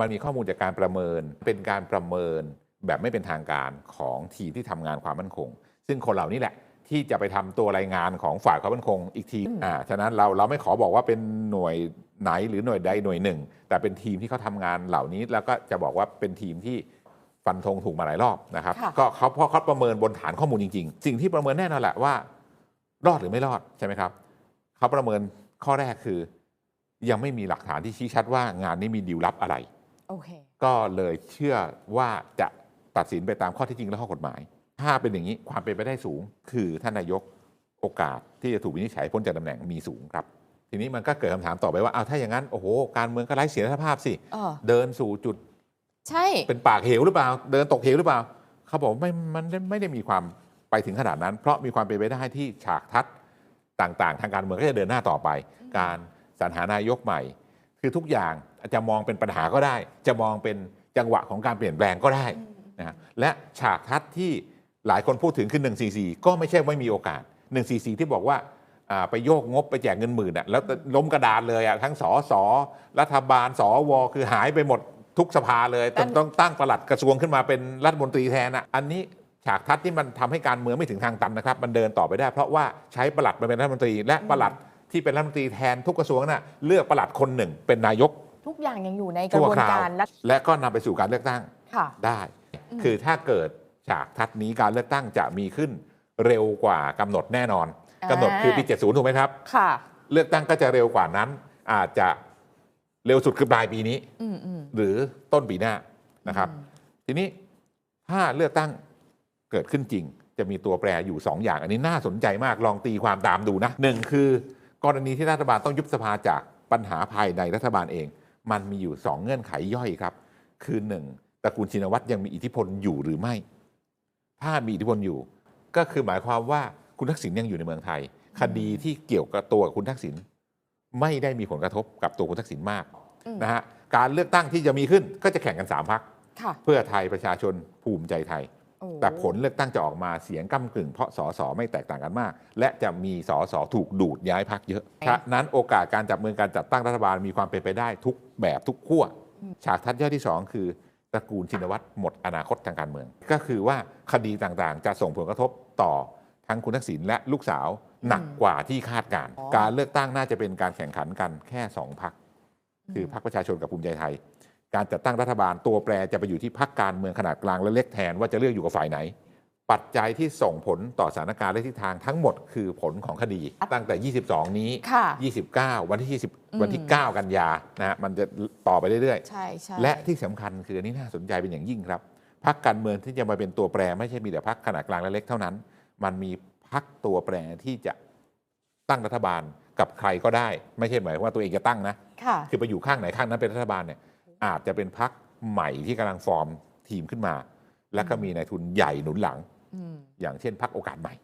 มันมีข้อมูลจากการประเมิน เป็นการประเมินแบบไม่เป็นทางการของทีมที่ทำงานความมั่นคง ซึ่งคนเหล่านี้แหละที่จะไปทำตัวรายงานของฝ่ายความมั่นคงอีกทีอืมอ่าฉะนั้นเราเราไม่ขอบอกว่าเป็นหน่วยไหนหรือหน่วยใดหน่วยหนึ่ง แต่เป็นทีมที่เขาทำงานเหล่านี้ แล้วก็จะบอกว่าเป็นทีมที่ฟันธงถูกมาหลายรอบนะครับค่ะก็เขาเพราะเขาประเมินบนฐานข้อมูลจริง ๆ สิ่งที่ประเมินแน่นอนแหละว่า รอดหรือไม่รอดใช่ไหมครับเขาประเมินข้อแรกคือ ยังไม่มีหลักฐานที่ชี้ชัดว่างานนี้มีดีลลับอะไร โอเค ก็เลยเชื่อว่าจะตัดสินไปตามข้อเที่จริงและข้อกฎหมาย ถ้าเป็นอย่างนี้ความเป็นไปได้สูง คือท่านนายกโอกาสที่จะถูกวินิจฉัยพ้นจากตำแหน่งมีสูงครับ ทีนี้มันก็เกิดคำถามต่อไปว่าเอาวถ้าอย่างนั้นโอ้โหการเมืองก็ไร้เสียรภาพสิเออ เดินสู่จุดใช่ เป็นปากเหวหรือเปล่า เดินตกเหวหรือเปล่าเขาบอกไม่มันไม่ได้มีความไปถึงขนาดนั้น เพราะมีความเป็นไปได้ที่ฉากทัศน์ต่าง ๆ ทางการเมืองก็จะเดินหน้าต่อไป การสรรหานายกใหม่ คือทุกอย่างจะมองเป็นปัญหาก็ได้ จะมองเป็นจังหวะของการเปลี่ยนแปลงก็ได้นะฮะและฉากทัศน์ที่หลายคนพูดถึงคือ 144 ก็ไม่ใช่ไม่มีโอกาส 144 ที่บอกว่าอ่าไปโยกงบไปแจกเงินหมื่นอะแล้วล้มกระดานเลยอะทั้งสอสอรัฐบาลสวคือหายไปหมดทุกสภาเลยต้องต้องตั้งปลัดกระทรวงขึ้นมาเป็นรัฐมนตรีแทนอะอันนี้ฉากทัศน์ที่มันทำให้การเมืองไม่ถึงทางตันนะครับ มันเดินต่อไปได้ เพราะว่าใช้ปลัดมาเป็นรัฐมนตรี และปลัด ที่เป็นรัฐมนตรีแทนทุกกระทรวงน่ะเลือกปลัดคนหนึ่งเป็นนายกทุกอย่างยังอยู่ในกระชั่วบวนคราวการและและก็นำไปสู่การเลือกตั้งค่ะได้ คือถ้าเกิดฉากทัศน์นี้การเลือกตั้งจะมีขึ้นเร็วกว่ากำหนดแน่นอนอ่ากำหนดคือปี 70 ถูกไหมครับค่ะ เลือกตั้งก็จะเร็วกว่านั้น อาจจะเร็วสุดคือปลายปีนี้อืมอืมหรือต้นปีหน้านะครับอืมทีนี้ถ้าเลือกตั้งเกิดขึ้นจริง จะมีตัวแปรอยู่ 2 อย่าง อันนี้น่าสนใจมากลองตีความตามดูนะหนึ่งคือ กรณีที่รัฐบาลต้องยุบสภาจากปัญหาภายในรัฐบาลเอง มันมีอยู่ 2 เงื่อนไขย่อยครับ คือหนึ่งตระกูลชินวัตรยังมีอิทธิพลอยู่หรือไม่ ถ้ามีอิทธิพลอยู่ ก็คือหมายความว่าคุณทักษิณยังอยู่ในเมืองไทย คดีที่เกี่ยวกับตัวคุณทักษิณไม่ได้มีผลกระทบกับตัวคุณทักษิณมากอืมนะฮะการเลือกตั้งที่จะมีขึ้นก็จะแข่งกัน3พักค่ะเพื่อไทยประชาชนภูมิใจไทยโอ้ แต่ผลเลือกตั้งจะออกมาเสียงก้ากึ่ง เพราะสสไม่แตกต่างกันมาก และจะมีสสถูกดูดย้ายพักเยอะฉะนั้นโอกาสการจับมือการจัดตั้งรัฐบาลมีความเป็นไปได้ทุกแบบทุกขั้วฉากทัศน์ย่อยที่ 2 คือตระกูลชินวัตรหมดอนาคตทางการเมือง ก็คือว่าคดีต่างๆ จะส่งผลกระทบต่อทั้งคุณทักษิณและลูกสาวหนักกว่าที่คาดการณ์การเลือกตั้งน่าจะเป็นการแข่งขันกันแค่สองพักคือพรรคประชาชนกับภูมิใจไทย การจัดตั้งรัฐบาลตัวแปรจะไปอยู่ที่พรรคการเมืองขนาดกลางและเล็กแทนว่าจะเลือกอยู่กับฝ่ายไหน ปัจจัยที่ส่งผลต่อสถานการณ์และทิศทางทั้งหมดคือผลของคดี ตั้งแต่ 22 นี้ค่ะ29 วันที่อืม20 วันที่ 9 กันยานะฮะมันจะต่อไปเรื่อยใช่ใช่ๆและที่สำคัญคืออันนี้น่าสนใจเป็นอย่างยิ่งครับพรรคการเมืองที่จะมาเป็นตัวแปรไม่ใช่มีแต่พรรคขนาดกลางและเล็กเท่านั้น มันมีพรรคตัวแปรที่จะตั้งรัฐบาลกับใครก็ได้ ไม่ใช่หมายความว่าตัวเองจะตั้งนะค่ะคือไปอยู่ข้างไหนข้างนั้นเป็นรัฐบาลเนี่ย อาจจะเป็นพักใหม่ที่กำลังฟอร์มทีมขึ้นมา และก็มีนายทุนใหญ่หนุนหลังอืมอย่างเช่นพักโอกาสใหม่